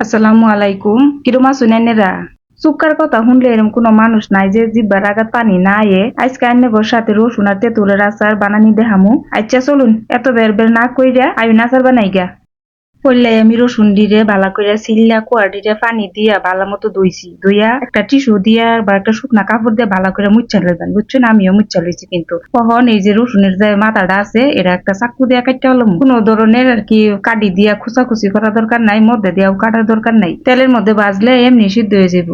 আসসালামু আলাইকুম। কিরমা আছেন সুকার কথা শুনলে এরম কোনো মানুষ নাই যে জিব্বার আগাত পানি না এ আজকে বর সাথে রসুন আর তেঁতুলের আচার বানানি দেহামু আচ্ছা চলুন, এত বের বের না কইরা আয়ুন আচার বানাই পড়লে আমি রসুন দিরে বালা কইরা সিল্লা কুয়াটিরে পানি দিয়া বালা মতো দইছি দইয়া একটা টিস্যু দিয়া বা একটা শুকনা কাপড় দিয়ে বালা করে মুচ্ছা লইবেন, বুঝছেন? আমিও মুচ্ছা লইছি কিন্তু। কখন এই যে রসুনের যে মাথাটা আছে, এটা একটা চাকু দিয়া কাটতে হলাম। কোনো ধরনের আর কি কাটি দিয়া খুচাখুচি করা দরকার নাই, মধ্যে দিয়াও কাটার দরকার নাই। তেলের মধ্যে বাজলে এমনি সিদ্ধ হয়ে যাব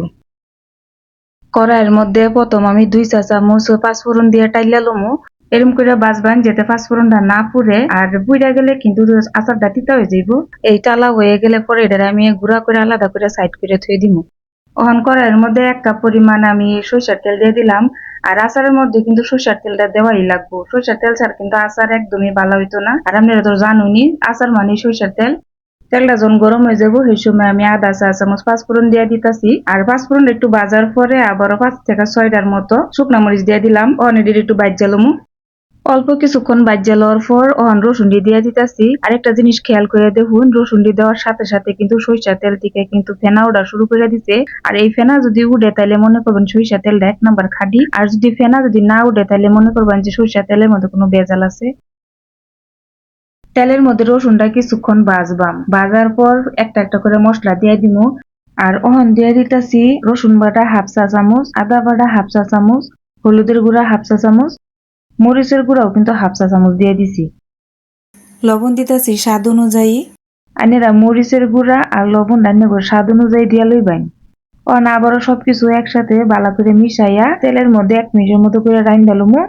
কড়াইয়ের মধ্যে প্রথম আমি দুই চা চামচ পাঁচফোড়ন দিয়ে টাইলা লমু। এরম করে বাজবান যেতে পাঁচফোড়নটা না পুড়ে আর পুড়ে গেলে কিন্তু আচারটা তিতা হয়ে যাইব, এই টালা হয়ে গেলে পরে এটা আমি গুঁড়া করে আলাদা করে সাইড করে থুয়ে দিব ওখান কড়াইয়ের মধ্যে এক কাপ পরিমাণ আমি সরষের তেল দিয়ে দিলাম আর আচারের মধ্যে কিন্তু সরষের তেলটা দেওয়াই লাগবো। সরষের তেল ছাড়া কিন্তু আচার একদমই ভালো হইতো না। আর আপনারা তো জানুনি আচার মানে সরষের তেল। তেলটা যখন গরম হয়ে যাব, সেই সময় আমি আদা চা চামচ পাঁচফোড়ন দিয়ে দিতেছি। আর পাঁচফোড়ন একটু বাজার পরে আবারও পাঁচ থেকে ছয়টার মতো শুকনা মরিচ দিয়ে দিলাম। অনেদের একটু বাজ্যালমু অল্প কিছুক্ষণ বাজ্যা লওয়ার পর অহন রসুনটি দিয়ে দিতেছি। আরেকটা জিনিস খেয়াল করে দেখুন রসুনটি দেওয়ার সাথে সাথে কিন্তু সরিষার তেল থেকে কিন্তু ফেনা ওঠা শুরু করে দিছে। আর এই ফেনা যদি উঠে তাহলে মনে করবেন সরিষা তেলটা এক নাম্বার খাটি। আর যদি ফেনা যদি না উঠে তাহলে মনে করবেন যে সরিষার তেলের মধ্যে কোনো বেজাল আছে। তেলের মধ্যে রসুনটা কিছুক্ষণ বাজবাম। বাজার পর একটা একটা করে মশলা দিয়ে দিব আর ওহন দিয়ে দিতেছি রসুন বাটা হাফ চা চামচ, আদা বাটা হাফ চা চামচ, হলুদের গুঁড়া হাফ চা চামচ মরিচের গুঁড়াও কিন্তু হাফ চা চামচ দিয়ে দিছি। লবণ দিতেছি স্বাদ অনুযায়ী। আনেরা মরিচের গুঁড়া আর লবণ রান্না করে স্বাদ অনুযায়ী দিয়া লইবেন অন আবারও সবকিছু একসাথে বালা করে মিশাইয়া তেলের মধ্যে এক মিনিটের মতো করে রাইন দিলামু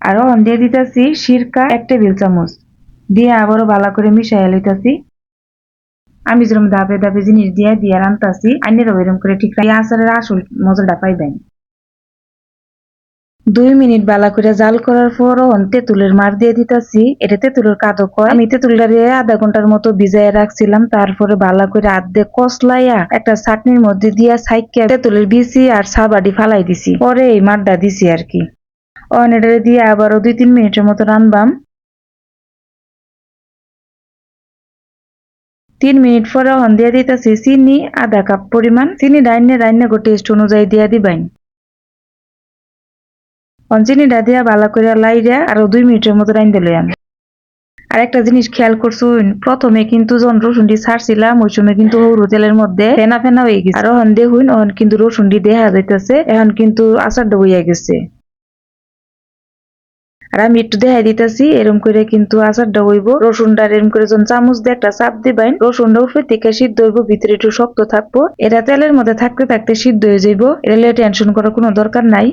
আর অন দিয়ে দিতেছি সিরকা এক টেবিল চামচ। দিয়ে আবারও বালা করে মিশাইয়া লইতাছি। আমি যেরকম ধাপে ধাপে জিনিস দিয়ে দিয়ে রান্তাছি আইনেরাও এরকম করে ঠিক আচারের আসল মজাটা পাইবেন। দুই মিনিট বালা করে জাল করার পর তেঁতুলের মার দিয়ে দিতাছি। এটা তেঁতুলের কাদক কয়। আমি তেঁতুলটারে আধা ঘণ্টার মতো ভিজাইয়া রাখছিলাম, তারপরে বালা করে আধে কসলাইয়া একটা চাটনির মধ্যে দিয়া সাইকে তেঁতুলের বিচি আর সাবাডি ফালাই দিছি। পরে এই মারটা দিছি আর কি। অন এটারে দিয়ে আবারও দুই তিন মিনিটের মতো রানবাম। তিন মিনিট পরে অন দিয়ে দিতেছি চিনি, আধা কাপ পরিমাণ। চিনি ডাইনে ডাইনে গো টেস্ট অনুযায়ী দিয়া দিবাইন। চিনিটা দিয়া ভালো করে লাইরা আরও দুই মিনিটের মতো রাইন দিলে আমি আর একটা জিনিস খেয়াল করছুন প্রথমে কিন্তু যখন রসুনটি ছাড়ছিলাম, ওই সময় কিন্তু হরু তেলের মধ্যে ফেনা ফেনা হয়ে গেছে। আর ওহন দেখুন ওহন কিন্তু রসুনটি দেখা যাইতেছে, এখন কিন্তু আচারটা হইয়া গেছে। আর আমি একটু দেখাই দিতেছি, এরম করে কিন্তু আচারটা হইব রসুনটা এরম করে যখন চামচ দিয়ে একটা চাপ দিবেন, রসুনটা উপরে থেকে সিদ্ধ হইব, ভিতরে একটু শক্ত থাকব। এটা তেলের মধ্যে থাকতে থাকতে সিদ্ধ হয়ে যাইব। এটা টেনশন করার কোনো দরকার নাই।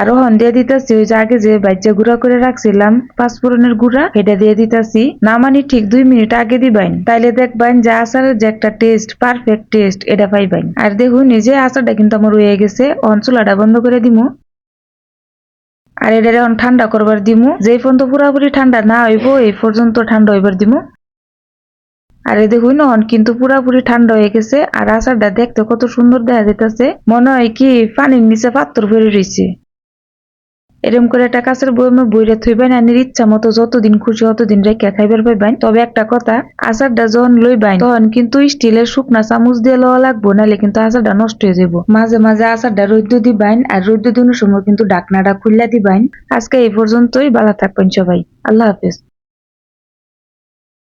আর হন দিয়ে দিতেছি, ওই যে আগে যে বাজ্যা গুঁড়া করে রাখছিলাম, পাঁচফোড়নের গুঁড়া এটা দিয়ে দিতেছি। না মানে ঠিক দুই মিনিট আগে দিবেন, তাইলে দেখবেন যে আচারের যে একটা টেস্ট পারফেক্ট টেস্ট এটা পাইবেন। আর দেখুন যে আচারটা কিন্তু আমার রয়ে গেছে, অন চুলাটা বন্ধ করে দিমু। আর এটা এখন ঠান্ডা করবার দিমু যে পর্যন্ত পুরাপুরি ঠান্ডা না হইব, এই পর্যন্ত ঠান্ডা হইবার দিমু। আর দেখুন, অন কিন্তু পুরাপুরি ঠান্ডা হয়ে গেছে, আর আচারটা দেখতে কত সুন্দর দেখা যেতেছে মনে হয় কি পানির নিচে পাত্র ভরে রয়েছে এরকম করে একটা কাছের বইমে বইরে থইবেন আনির ইচ্ছা মতো যতদিন খুশি ততদিন রেখে খাইবার পাইবেন। তবে একটা কথা, আচারটা যখন লই লইবেন, তখন কিন্তু স্টিলের শুকনা চামচ দিয়ে লওয়া লাগবো নাহলে কিন্তু আচারটা নষ্ট হয়ে যাব মাঝে মাঝে আচারটা রৈদ্য দিবেন, আর রৌদ্র দিনের সময় কিন্তু ডাকনাটা খুললা দিবেন। আজকে এই পর্যন্তই বালা থাকবেন সবাই। আল্লাহ হাফেজ।